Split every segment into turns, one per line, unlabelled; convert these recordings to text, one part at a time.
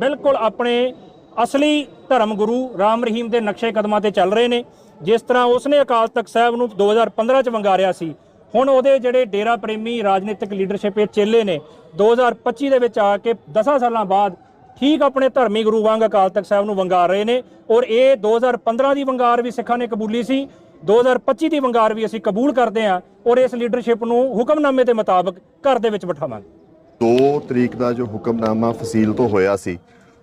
ਬਿਲਕੁਲ ਆਪਣੇ ਅਸਲੀ ਧਰਮ ਗੁਰੂ ਰਾਮ ਰਹੀਮ ਦੇ ਨਕਸ਼ੇ ਕਦਮਾਂ ਤੇ ਚੱਲ ਰਹੇ ਨੇ। ਜਿਸ ਤਰ੍ਹਾਂ ਉਸਨੇ ਅਕਾਲ ਤਖਤ ਸਾਹਿਬ ਨੂੰ 2015 ਚ ਵੰਗਾਰਿਆ ਸੀ, ਹੁਣ ਉਹਦੇ ਜਿਹੜੇ ਡੇਰਾ ਪ੍ਰੇਮੀ ਰਾਜਨੀਤਿਕ ਲੀਡਰਸ਼ਿਪ ਇਹ ਚੇਲੇ ਨੇ 2025 ਦੇ ਵਿੱਚ ਆ ਕੇ 10 ਸਾਲਾਂ ਬਾਅਦ ਠੀਕ ਆਪਣੇ ਧਰਮੀ ਗੁਰੂ ਵਾਂਗ ਅਕਾਲ ਤਖਤ ਸਾਹਿਬ ਨੂੰ ਵੰਗਾਰ ਰਹੇ ਨੇ ਔਰ ਇਹ 2015 ਦੀ ਵੰਗਾਰ ਵੀ ਸਿੱਖਾਂ ਨੇ ਕਬੂਲੀ ਸੀ 2025 ਦੀ ਵੰਗਾਰ ਵੀ ਅਸੀਂ ਕਬੂਲ ਕਰਦੇ ਹਾਂ ਔਰ ਇਸ ਲੀਡਰਸ਼ਿਪ ਨੂੰ ਹੁਕਮਨਾਮੇ ਦੇ ਮੁਤਾਬਕ ਘਰ ਦੇ ਵਿੱਚ ਬਿਠਾਵਾਂਗੇ।
2 ਤਰੀਕ ਦਾ ਜੋ ਹੁਕਮਨਾਮਾ ਫਸੀਲ ਤੋਂ ਹੋਇਆ ਸੀ,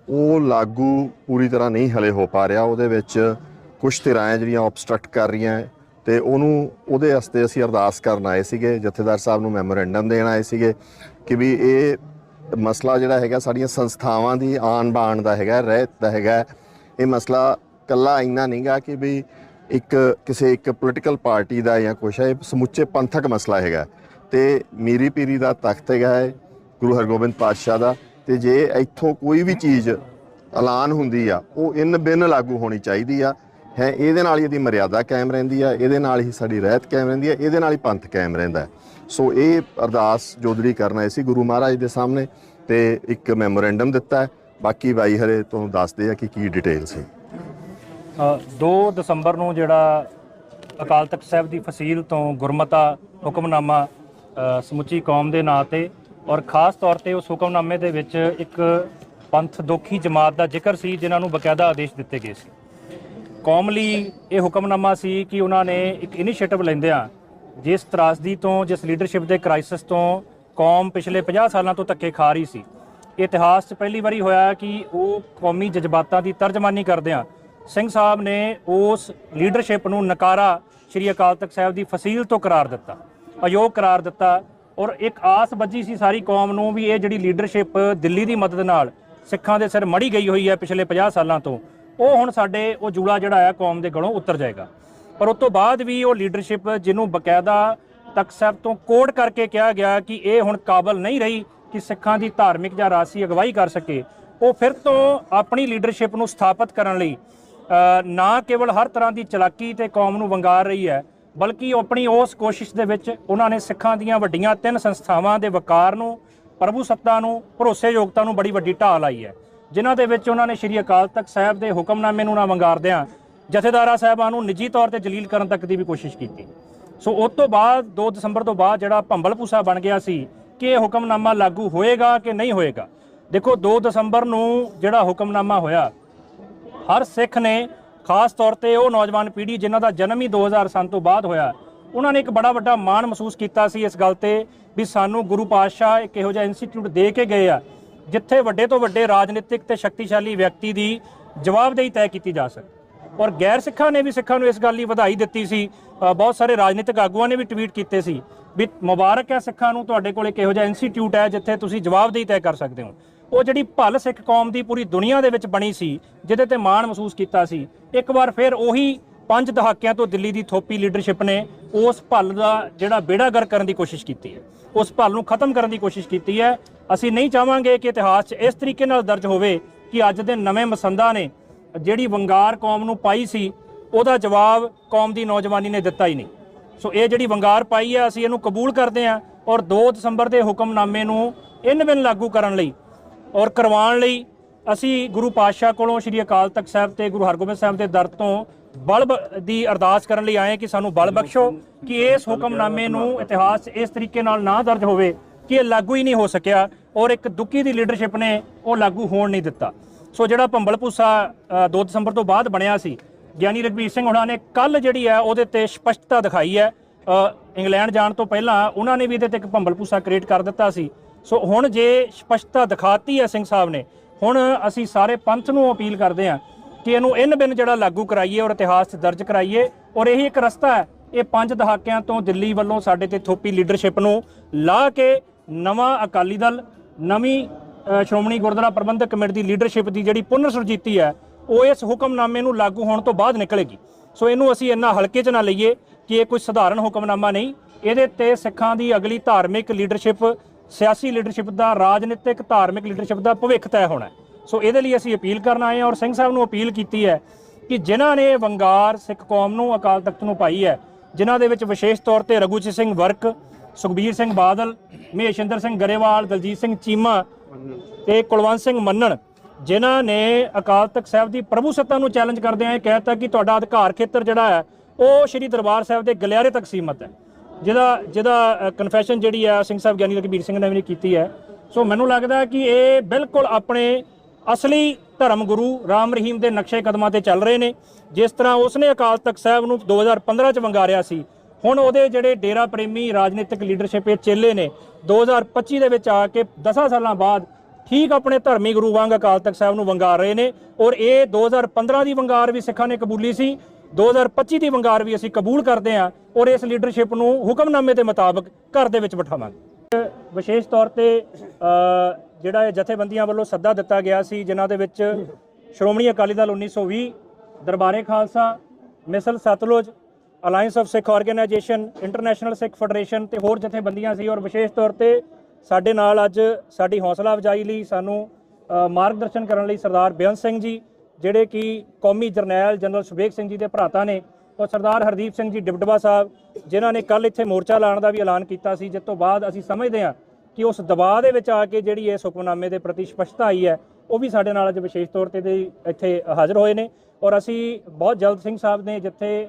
ਉਹ ਲਾਗੂ ਪੂਰੀ ਤਰ੍ਹਾਂ ਨਹੀਂ ਹਲੇ ਹੋ ਪਾ ਰਿਹਾ। ਉਹਦੇ ਵਿੱਚ ਕੁਝ ਧਿਰਾਂ ਜਿਹੜੀਆਂ ਆਬਸਟਰਕਟ ਕਰ ਰਹੀਆਂ ਹੈ ਤੇ ਉਹਨੂੰ, ਉਹਦੇ ਵਾਸਤੇ ਅਸੀਂ ਅਰਦਾਸ ਕਰਨ ਆਏ ਸੀਗੇ। ਜਥੇਦਾਰ ਸਾਹਿਬ ਨੂੰ ਮੈਮੋਰੈਂਡਮ ਦੇਣ ਆਏ ਸੀਗੇ ਕਿ ਵੀ ਇਹ ਮਸਲਾ ਜਿਹੜਾ ਹੈਗਾ ਸਾਡੀਆਂ ਸੰਸਥਾਵਾਂ ਦੀ ਆਨ ਬਾਣ ਦਾ ਹੈਗਾ, ਰਹਿਤ ਦਾ ਹੈਗਾ। ਇਹ ਮਸਲਾ ਕੱਲਾ ਇੰਨਾ ਨਹੀਂਗਾ ਕਿ ਵੀ ਇੱਕ ਕਿਸੇ ਇੱਕ ਪੋਲੀਟੀਕਲ ਪਾਰਟੀ ਦਾ ਜਾਂ ਕੁਛ ਹੈ, ਇਹ ਸਮੁੱਚੇ ਪੰਥਕ ਮਸਲਾ ਹੈਗਾ। ਤੇ ਮੀਰੀ ਪੀਰੀ ਦਾ ਤਖਤ ਹੈਗਾ ਹੈ ਗੁਰੂ ਹਰਗੋਬਿੰਦ ਪਾਤਸ਼ਾਹ ਦਾ ਤੇ ਜੇ ਇੱਥੋਂ ਕੋਈ ਵੀ ਚੀਜ਼ ਐਲਾਨ ਹੁੰਦੀ ਆ ਉਹ ਇਨ ਬਿਨ ਲਾਗੂ ਹੋਣੀ ਚਾਹੀਦੀ ਆ। ਹੈ ਇਹਦੇ ਨਾਲ ਹੀ ਇਹਦੀ ਮਰਿਆਦਾ ਕਾਇਮ ਰਹਿੰਦੀ ਆ ਇਹਦੇ ਨਾਲ ਹੀ ਸਾਡੀ ਰਹਿਤ ਕਾਇਮ ਰਹਿੰਦੀ ਆ ਇਹਦੇ ਨਾਲ ਹੀ ਪੰਥ ਕਾਇਮ ਰਹਿੰਦਾ ਸੋ ਇਹ ਅਰਦਾਸ ਜੋਦੜੀ ਕਰਨ ਆਏ ਸੀ ਗੁਰੂ ਮਹਾਰਾਜ ਦੇ ਸਾਹਮਣੇ ਤੇ ਇੱਕ ਮੈਮੋਰੈਂਡਮ ਦਿੱਤਾ ਹੈ। ਬਾਕੀ ਬਾਈ ਹਰੇ ਤੁਹਾਨੂੰ ਦੱਸਦੇ ਆ ਕਿ ਕੀ ਡਿਟੇਲ ਸੀ।
ਅ, 2 ਦਸੰਬਰ ਨੂੰ ਜਿਹੜਾ ਅਕਾਲ ਤਖਤ ਸਾਹਿਬ ਦੀ ਫਸੀਲ ਤੋਂ ਗੁਰਮਤਾ ਹੁਕਮਨਾਮਾ ਸਮੁੱਚੀ ਕੌਮ ਦੇ ਨਾਂ ਤੇ ਔਰ ਖਾਸ ਤੌਰ ਤੇ ਉਸ ਹੁਕਮਨਾਮੇ ਦੇ ਵਿੱਚ ਇੱਕ ਪੰਥ ਦੋਖੀ ਜਮਾਤ ਦਾ ਜ਼ਿਕਰ ਸੀ, ਜਿਨ੍ਹਾਂ ਨੂੰ ਬਕਾਇਦਾ ਆਦੇਸ਼ ਦਿੱਤੇ ਗਏ ਸੀ। ਕੌਮ ਲਈ ਇਹ ਹੁਕਮਨਾਮਾ ਸੀ ਕਿ ਉਹਨਾਂ ਨੇ ਇੱਕ ਇਨੀਸ਼ੀਏਟਿਵ ਲੈਂਦਿਆਂ ਜਿਸ ਤਰਾਸਦੀ ਤੋਂ, ਜਿਸ ਲੀਡਰਸ਼ਿਪ ਦੇ ਕ੍ਰਾਈਸਿਸ ਤੋਂ ਕੌਮ ਪਿਛਲੇ 50 ਸਾਲਾਂ ਤੋਂ ਧੱਕੇ ਖਾ ਰਹੀ ਸੀ। ਇਤਿਹਾਸ 'ਚ ਪਹਿਲੀ ਵਾਰੀ ਹੋਇਆ ਕਿ ਉਹ ਕੌਮੀ ਜਜ਼ਬਾਤਾਂ ਦੀ ਤਰਜਮਾਨੀ ਕਰਦਿਆਂ ਸਿੰਘ ਸਾਹਿਬ ਨੇ ਉਸ ਲੀਡਰਸ਼ਿਪ ਨੂੰ ਨਕਾਰਾ ਸ਼੍ਰੀ ਅਕਾਲ ਤਖਤ ਸਾਹਿਬ ਦੀ ਫਸੀਲ ਤੋਂ ਕਰਾਰ ਦਿੱਤਾ, ਅਯੋਗ ਕਰਾਰ ਦਿੱਤਾ ਔਰ ਇੱਕ ਆਸ ਬੱਜੀ ਸੀ ਸਾਰੀ ਕੌਮ ਨੂੰ ਵੀ ਇਹ ਜਿਹੜੀ ਲੀਡਰਸ਼ਿਪ ਦਿੱਲੀ ਦੀ ਮਦਦ ਨਾਲ ਸਿੱਖਾਂ ਦੇ ਸਿਰ ਮੜੀ ਗਈ ਹੋਈ ਹੈ ਪਿਛਲੇ 50 ਸਾਲਾਂ ਤੋਂ, ਉਹ ਹੁਣ ਸਾਡੇ, ਉਹ ਜੂੜਾ ਜਿਹੜਾ ਆ ਕੌਮ ਦੇ ਗਲੋਂ ਉਤਰ ਜਾਏਗਾ। ਪਰ ਉਸ ਤੋਂ ਬਾਅਦ ਵੀ ਉਹ ਲੀਡਰਸ਼ਿਪ ਜਿਹਨੂੰ ਬਕਾਇਦਾ ਤਖਤ ਸਾਹਿਬ ਤੋਂ ਕੋਡ ਕਰਕੇ ਕਿਹਾ ਗਿਆ ਕਿ ਇਹ ਹੁਣ ਕਾਬਲ ਨਹੀਂ ਰਹੀ ਕਿ ਸਿੱਖਾਂ ਦੀ ਧਾਰਮਿਕ ਜਾਂ ਰਾਸੀ ਅਗਵਾਈ ਕਰ ਸਕੇ। ਉਹ ਫਿਰ ਤੋਂ ਆਪਣੀ ਲੀਡਰਸ਼ਿਪ ਨੂੰ ਸਥਾਪਿਤ ਕਰਨ ਲਈ ਨਾ ਕੇਵਲ ਹਰ ਤਰ੍ਹਾਂ ਦੀ ਚਲਾਕੀ ਤੇ ਕੌਮ ਨੂੰ ਵੰਗਾਰ ਰਹੀ ਹੈ ਬਲਕਿ ਆਪਣੀ ਉਸ ਕੋਸ਼ਿਸ਼ ਦੇ ਵਿੱਚ ਉਹਨਾਂ ਨੇ ਸਿੱਖਾਂ ਦੀਆਂ ਵੱਡੀਆਂ ਤਿੰਨ ਸੰਸਥਾਵਾਂ ਦੇ ਵਕਾਰ ਨੂੰ, ਪ੍ਰਭੂ ਸੱਤਾ ਨੂੰ, ਭਰੋਸੇਯੋਗਤਾ ਨੂੰ ਬੜੀ ਵੱਡੀ ਢਾਲ ਆਈ ਹੈ। ਜਿਨ੍ਹਾਂ ਦੇ ਵਿੱਚ ਉਹਨਾਂ ਨੇ ਸ਼੍ਰੀ ਅਕਾਲ ਤਖਤ ਸਾਹਿਬ ਦੇ ਹੁਕਮਨਾਮੇ ਨੂੰ ਨਾ ਵੰਗਾਰਦਿਆਂ ਜਥੇਦਾਰਾਂ ਸਾਹਿਬਾਂ ਨੂੰ ਨਿੱਜੀ ਤੌਰ ਤੇ ਜਲੀਲ ਕਰਨ ਤੱਕ ਦੀ ਵੀ ਕੋਸ਼ਿਸ਼ ਕੀਤੀ। ਸੋ ਉਸ ਤੋਂ ਬਾਅਦ 2 ਦਸੰਬਰ ਤੋਂ ਬਾਅਦ ਜਿਹੜਾ ਭੰਬਲ ਪੂਸਾ ਬਣ ਗਿਆ ਸੀ, ਕਿ ਇਹ ਹੁਕਮਨਾਮਾ ਲਾਗੂ ਹੋਏਗਾ ਕਿ ਨਹੀਂ ਹੋਏਗਾ? ਦੇਖੋ 2 ਦਸੰਬਰ ਨੂੰ ਜਿਹੜਾ ਹੁਕਮਨਾਮਾ ਹੋਇਆ, ਹਰ ਸਿੱਖ ਨੇ ਖਾਸ ਤੌਰ ਤੇ ਉਹ ਨੌਜਵਾਨ ਪੀੜ੍ਹੀ ਜਿਨ੍ਹਾਂ ਦਾ ਜਨਮ ਹੀ 2000 ਤੋਂ ਬਾਅਦ ਹੋਇਆ। ਉਹਨਾਂ ਨੇ ਇੱਕ ਬੜਾ ਵੱਡਾ ਮਾਣ ਮਹਿਸੂਸ ਕੀਤਾ ਸੀ ਇਸ ਗੱਲ ਤੇ ਵੀ ਸਾਨੂੰ ਗੁਰੂ ਪਾਤਸ਼ਾਹ ਇੱਕ ਇਹੋ ਜਿਹਾ ਇੰਸਟੀਚਿਊਟ ਦੇ ਕੇ ਗਏ ਆ, ਜਿੱਥੇ ਵੱਡੇ ਤੋਂ ਵੱਡੇ ਰਾਜਨੀਤਿਕ ਤੇ ਸ਼ਕਤੀਸ਼ਾਲੀ ਵਿਅਕਤੀ ਦੀ ਜਵਾਬਦੇਹੀ ਤੈਅ ਕੀਤੀ ਜਾ ਸਕੇ। ਔਰ ਗੈਰ ਸਿੱਖਾਂ ਨੇ ਵੀ ਸਿੱਖਾਂ ਨੂੰ ਇਸ ਗੱਲ ਲਈ ਵਧਾਈ ਦਿੱਤੀ ਸੀ। ਬਹੁਤ ਸਾਰੇ ਰਾਜਨੀਤਿਕ ਆਗੂਆਂ ਨੇ ਵੀ ਟਵੀਟ ਕੀਤੇ ਸੀ ਵੀ ਮੁਬਾਰਕ ਹੈ ਸਿੱਖਾਂ ਨੂੰ, ਤੁਹਾਡੇ ਕੋਲ ਇੱਕ ਇਹੋ ਜਿਹਾ ਇੰਸਟੀਚਿਊਟ ਹੈ ਜਿੱਥੇ ਤੁਸੀਂ ਜਵਾਬਦੇਹੀ ਤੈਅ ਕਰ ਸਕਦੇ ਹੋ। ਉਹ ਜਿਹੜੀ ਭਲ ਸਿੱਖ ਕੌਮ ਦੀ ਪੂਰੀ ਦੁਨੀਆ ਦੇ ਵਿੱਚ ਬਣੀ ਸੀ, ਜਿਹਦੇ ਤੇ ਮਾਣ ਮਹਿਸੂਸ ਕੀਤਾ ਸੀ, ਇੱਕ ਵਾਰ ਫਿਰ ਉਹੀ ਪੰਜ ਦਹਾਕਿਆਂ ਤੋਂ ਦਿੱਲੀ ਦੀ ਥੋਪੀ ਲੀਡਰਸ਼ਿਪ ਨੇ ਉਸ ਭਲ ਦਾ ਜਿਹੜਾ ਬੇੜਾਗਰ ਕਰਨ ਦੀ ਕੋਸ਼ਿਸ਼ ਕੀਤੀ ਹੈ, ਉਸ ਭਲ ਨੂੰ ਖਤਮ ਕਰਨ ਦੀ ਕੋਸ਼ਿਸ਼ ਕੀਤੀ ਹੈ। ਅਸੀਂ ਨਹੀਂ ਚਾਹਾਂਗੇ ਕਿ ਇਤਿਹਾਸ 'ਚ ਇਸ ਤਰੀਕੇ ਨਾਲ ਦਰਜ ਹੋਵੇ ਕਿ ਅੱਜ ਦੇ ਨਵੇਂ ਮਸੰਦਾ ਨੇ ਜਿਹੜੀ ਵੰਗਾਰ ਕੌਮ ਨੂੰ ਪਾਈ ਸੀ, ਉਹਦਾ ਜਵਾਬ ਕੌਮ ਦੀ ਨੌਜਵਾਨੀ ਨੇ ਦਿੱਤਾ ਹੀ ਨਹੀਂ। ਸੋ ਇਹ ਜਿਹੜੀ ਵੰਗਾਰ ਪਾਈ ਹੈ, ਅਸੀਂ ਇਹਨੂੰ ਕਬੂਲ ਕਰਦੇ ਹਾਂ ਔਰ 2 ਦਸੰਬਰ ਦੇ ਹੁਕਮਨਾਮੇ ਨੂੰ ਇਨ ਬਿਨ ਲਾਗੂ ਕਰਨ ਲਈ ਔਰ ਕਰਵਾਉਣ ਲਈ ਅਸੀਂ ਗੁਰੂ ਪਾਤਸ਼ਾਹ ਕੋਲੋਂ ਸ੍ਰੀ ਅਕਾਲ ਤਖਤ ਸਾਹਿਬ ਤੇ ਗੁਰੂ ਹਰਗੋਬਿੰਦ ਸਾਹਿਬ ਦੇ ਦਰ ਤੋਂ ਬਲ ਬ- ਦੀ ਅਰਦਾਸ ਕਰਨ ਲਈ ਆਏ ਕਿ ਸਾਨੂੰ ਬਲ ਬਖਸ਼ੋ ਕਿ ਇਸ ਹੁਕਮਨਾਮੇ ਨੂੰ ਇਤਿਹਾਸ ਇਸ ਤਰੀਕੇ ਨਾਲ ਨਾ ਦਰਜ ਹੋਵੇ ਕਿ ਇਹ ਲਾਗੂ ਹੀ ਨਹੀਂ ਹੋ ਸਕਿਆ ਔਰ ਇੱਕ ਦੁੱਕੀ ਦੀ ਲੀਡਰਸ਼ਿਪ ਨੇ ਉਹ ਲਾਗੂ ਹੋਣ ਨਹੀਂ ਦਿੱਤਾ। ਸੋ ਜਿਹੜਾ ਭੰਬਲ ਭੂਸਾ ਅ, 2 ਦਸੰਬਰ ਤੋਂ ਬਾਅਦ ਬਣਿਆ ਸੀ ਗਿਆਨੀ ਰਗਵੀਰ ਸਿੰਘ ਹੁਣਾਂ ਨੇ ਕੱਲ ਜਿਹੜੀ ਹੈ ਉਹਦੇ ਤੇ ਸਪਸ਼ਟਤਾ ਦਿਖਾਈ ਹੈ। ਇੰਗਲੈਂਡ ਜਾਣ ਤੋਂ ਪਹਿਲਾਂ ਉਹਨਾਂ ਨੇ ਵੀ ਇਹਦੇ ਤੇ ਇੱਕ ਭੰਬਲ ਭੂਸਾ ਕ੍ਰੀਏਟ ਕਰ ਦਿੱਤਾ ਸੀ। ਸੋ ਹੁਣ ਜੇ ਸਪਸ਼ਟਤਾ ਦਿਖਾਤੀ ਹੈ ਸਿੰਘ ਸਾਹਿਬ ਨੇ, ਹੁਣ ਅਸੀਂ ਸਾਰੇ ਪੰਥ ਨੂੰ ਅਪੀਲ ਕਰਦੇ ਹਾਂ ਕਿ ਇਹਨੂੰ ਇਨ ਬਿਨ ਜਿਹੜਾ ਲਾਗੂ ਕਰਾਈਏ ਔਰ ਇਤਿਹਾਸ 'ਚ ਦਰਜ ਕਰਾਈਏ ਔਰ ਇਹੀ ਇੱਕ ਰਸਤਾ ਹੈ, ਇਹ ਪੰਜ ਦਹਾਕਿਆਂ ਤੋਂ ਦਿੱਲੀ ਵੱਲੋਂ ਸਾਡੇ ਤੇ ਥੋਪੀ ਲੀਡਰਸ਼ਿਪ ਨੂੰ ਲਾ ਕੇ ਨਵਾਂ ਅਕਾਲੀ ਦਲ, ਨਵੀਂ ਸ਼੍ਰੋਮਣੀ ਗੁਰਦੁਆਰਾ ਪ੍ਰਬੰਧਕ ਕਮੇਟੀ ਦੀ ਲੀਡਰਸ਼ਿਪ ਦੀ ਜਿਹੜੀ ਪੁਨਰ ਸੁਰਜੀਤੀ ਹੈ, ਉਹ ਇਸ ਹੁਕਮਨਾਮੇ ਨੂੰ ਲਾਗੂ ਹੋਣ ਤੋਂ ਬਾਅਦ ਨਿਕਲੇਗੀ। ਸੋ ਇਹਨੂੰ ਅਸੀਂ ਇੰਨਾ ਹਲਕੇ 'ਚ ਨਾ ਲਈਏ ਕਿ ਇਹ ਕੋਈ ਸਧਾਰਨ ਹੁਕਮਨਾਮਾ ਨਹੀਂ, ਇਹਦੇ ਤੇ ਸਿੱਖਾਂ ਦੀ ਅਗਲੀ ਧਾਰਮਿਕ ਲੀਡਰਸ਼ਿਪ ਸਿਆਸੀ ਲੀਡਰਸ਼ਿਪ ਦਾ, ਰਾਜਨੀਤਿਕ, ਧਾਰਮਿਕ ਲੀਡਰਸ਼ਿਪ ਦਾ ਭਵਿੱਖ ਤੈਅ ਹੋਣਾ ਸੋ ਇਹਦੇ ਲਈ ਅਸੀਂ ਅਪੀਲ ਕਰਨ ਆਏ ਹਾਂ ਔਰ ਸਿੰਘ ਸਾਹਿਬ ਨੂੰ ਅਪੀਲ ਕੀਤੀ ਹੈ ਕਿ ਜਿਨ੍ਹਾਂ ਨੇ ਵੰਗਾਰ, ਸਿੱਖ ਕੌਮ ਨੂੰ ਅਕਾਲ ਤਖਤ ਨੂੰ ਪਾਈ ਹੈ, ਜਿਨ੍ਹਾਂ ਦੇ ਵਿੱਚ ਵਿਸ਼ੇਸ਼ ਤੌਰ ਤੇ ਰਘੂਜੀਤ ਸਿੰਘ ਵਰਕ, ਸੁਖਬੀਰ ਸਿੰਘ ਬਾਦਲ, ਮਹੇਸ਼ਿੰਦਰ ਸਿੰਘ ਗਰੇਵਾਲ, ਦਲਜੀਤ ਸਿੰਘ ਚੀਮਾ ਤੇ ਕੁਲਵੰਤ ਸਿੰਘ ਮੰਨਣ, ਜਿਨ੍ਹਾਂ ਨੇ ਅਕਾਲ ਤਖਤ ਸਾਹਿਬ ਦੀ ਪ੍ਰਭੂ ਸੱਤਾ ਨੂੰ ਚੈਲੰਜ ਕਰਦਿਆਂ ਇਹ ਕਹਿਤਾ ਕਿ ਤੁਹਾਡਾ ਅਧਿਕਾਰ ਖੇਤਰ ਜਿਹੜਾ ਹੈ, ਉਹ ਸ੍ਰੀ ਦਰਬਾਰ ਸਾਹਿਬ ਦੇ ਗਲਿਆਰੇ ਤੱਕ ਸੀਮਤ ਹੈ। ਜਿਹਦਾ ਜਿਹਦਾ ਕਨਫੈਸ਼ਨ ਜਿਹੜੀ ਆ ਸਿੰਘ ਸਾਹਿਬ ਗਿਆਨੀ ਰਘਬੀਰ ਸਿੰਘ ਨੇ ਵੀ ਕੀਤੀ ਹੈ। ਸੋ ਮੈਨੂੰ ਲੱਗਦਾ ਕਿ ਇਹ ਬਿਲਕੁਲ ਆਪਣੇ ਅਸਲੀ ਧਰਮ ਗੁਰੂ ਰਾਮ ਰਹੀਮ ਦੇ ਨਕਸ਼ੇ ਕਦਮਾਂ ਤੇ ਚੱਲ ਰਹੇ ਨੇ। ਜਿਸ ਤਰ੍ਹਾਂ ਉਸਨੇ ਅਕਾਲ ਤਖਤ ਸਾਹਿਬ ਨੂੰ 2015 ਚ ਵੰਗਾਰਿਆ ਸੀ, ਹੁਣ ਉਹਦੇ ਜਿਹੜੇ ਡੇਰਾ ਪ੍ਰੇਮੀ ਰਾਜਨੀਤਿਕ ਲੀਡਰਸ਼ਿਪ ਇਹ ਚੇਲੇ ਨੇ 2025 ਦੇ ਵਿੱਚ ਆ ਕੇ 10 ਸਾਲਾਂ ਬਾਅਦ ਠੀਕ ਆਪਣੇ ਧਰਮੀ ਗੁਰੂ ਵਾਂਗ ਅਕਾਲ ਤਖਤ ਸਾਹਿਬ ਨੂੰ ਵੰਗਾਰ ਰਹੇ ਨੇ ਔਰ ਇਹ 2015 ਦੀ ਵੰਗਾਰ ਵੀ ਸਿੱਖਾਂ ਨੇ ਕਬੂਲੀ ਸੀ 2025 ਦੀ ਵੰਗਾਰ ਵੀ ਅਸੀਂ ਕਬੂਲ ਕਰਦੇ ਹਾਂ ਔਰ ਇਸ ਲੀਡਰਸ਼ਿਪ ਨੂੰ ਹੁਕਮਨਾਮੇ ਦੇ ਮੁਤਾਬਕ ਘਰ ਦੇ ਵਿੱਚ ਬਿਠਾਵਾਂਗੇ। ਵਿਸ਼ੇਸ਼ ਤੌਰ ਤੇ ਜਿਹੜਾ ਇਹ ਜਥੇਬੰਦੀਆਂ ਵੱਲੋਂ ਸੱਦਾ ਦਿੱਤਾ ਗਿਆ ਸੀ, ਜਿਨ੍ਹਾਂ ਦੇ ਵਿੱਚ Shiromani Akali Dal 1920 Darbare Khalsa, Misl Satluj alliance of Sikh organization international Sikh federation ਤੇ ਹੋਰ ਜਥੇਬੰਦੀਆਂ ਸੀ ਔਰ ਵਿਸ਼ੇਸ਼ ਤੌਰ ਤੇ ਸਾਡੇ ਨਾਲ ਅੱਜ ਸਾਡੀ ਹੌਸਲਾ ਅਫਜਾਈ ਲਈ ਸਾਨੂੰ ਮਾਰਗਦਰਸ਼ਨ ਕਰਨ ਲਈ ਸਰਦਾਰ ਬੇਅੰਤ ਸਿੰਘ ਜੀ, ਜਿਹੜੇ ਕਿ ਕੌਮੀ ਜਰਨੈਲ ਜਨਰਲ ਸੁਬੇਗ ਸਿੰਘ ਜੀ ਦੇ ਭਰਾਤਾ ਨੇ, ਔਰ ਸਰਦਾਰ ਹਰਦੀਪ ਸਿੰਘ ਜੀ ਡਿਪਟਵਾ ਸਾਹਿਬ, ਜਿਨ੍ਹਾਂ ਨੇ ਕੱਲ ਇੱਥੇ ਮੋਰਚਾ ਲਾਉਣ ਦਾ ਵੀ ਐਲਾਨ ਕੀਤਾ ਸੀ, ਜਿਸ ਤੋਂ ਬਾਅਦ ਅਸੀਂ ਸਮਝਦੇ ਹਾਂ ਕਿ ਉਸ ਦਬਾਅ ਦੇ ਵਿੱਚ ਆ ਕੇ ਜਿਹੜੀ ਇਹ ਹੁਕਮਨਾਮੇ ਦੇ ਪ੍ਰਤੀ ਸਪਸ਼ਟਤਾ ਆਈ ਹੈ, ਉਹ ਵੀ ਸਾਡੇ ਨਾਲ ਅੱਜ ਵਿਸ਼ੇਸ਼ ਤੌਰ ਤੇ ਇੱਥੇ ਹਾਜ਼ਰ ਹੋਏ ਨੇ, ਔਰ ਅਸੀਂ ਬਹੁਤ ਜਲਦ ਸਿੰਘ ਸਾਹਿਬ ਨੇ ਜਿੱਥੇ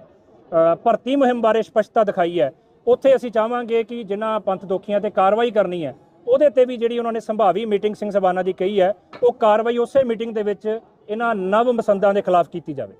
ਭਰਤੀ ਮੁਹਿੰਮ ਬਾਰੇ ਸਪਸ਼ਟਤਾ ਦਿਖਾਈ ਹੈ ਉੱਥੇ ਅਸੀਂ ਚਾਹਾਂਗੇ ਕਿ ਜਿਨ੍ਹਾਂ ਪੰਥ ਦੋਖੀਆਂ ਤੇ ਕਾਰਵਾਈ ਕਰਨੀ ਹੈ, ਉਹਦੇ ਤੇ ਵੀ ਜਿਹੜੀ ਉਹਨਾਂ ਨੇ ਸੰਭਾਵੀ ਮੀਟਿੰਗ ਸਿੰਘ ਸਭਾਨਾ ਦੀ ਕਹੀ ਹੈ, ਉਹ ਕਾਰਵਾਈ ਉਸੇ ਮੀਟਿੰਗ ਦੇ ਵਿੱਚ ਇਹਨਾਂ ਨਵ ਮਸੰਦਾਂ ਦੇ ਖਿਲਾਫ ਕੀਤੀ ਜਾਵੇ।